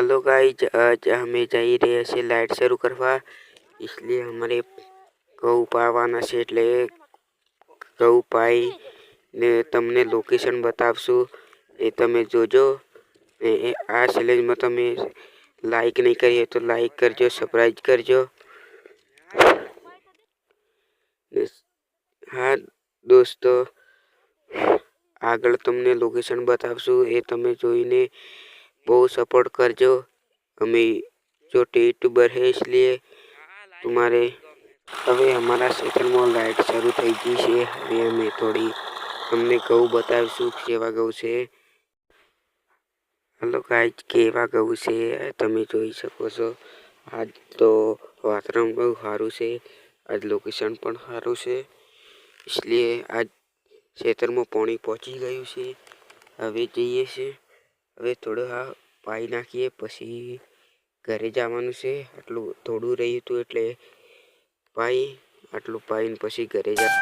Hello guys आज हमें જઈ રહ્યા છે લાઈટ શરૂ કરવા इसलिए हमारे ઘઉં પાવાના છે એટલે ઘઉં પાઈ ને તમને લોકેશન બતાવશું એ તમે જોજો ને એ આ ચેલેન્જમાં તમે લાઈક નહીં કરી હોય તો લાઈક કરજો સબસ્ક્રાઈબ કરજો ને હા દોસ્તો આગળ તમને લોકેશન બતાવશું એ તમે જોઈને બહુ સપોર્ટ કરજો. અમે हमें छोटे यूट्यूबर है इसलिए तुम्हारे હવે અમારા સેકન્ડમાં લાઇટ શરૂ થઈ ગઈ છે. હવે અમે થોડી તમને ઘઉં બતાવીશું કેવા ઘઉં છે. હલો ગાય કેવા ઘઉં છે? તમે જોઈ શકો છો. આજ તો વાતરણ બહુ સારું છે. આજ લોકેશન પણ સારું છે. એટલે આજ ખેતરમાં પાણી પહોંચી ગયું છે. હવે જઈએ છીએ. હવે થોડો આ પાઈ નાખીએ, પછી ઘરે જવાનું છે. આટલું થોડું રહ્યું હતું એટલે પાઈ, આટલું પાઈને પછી ઘરે જા.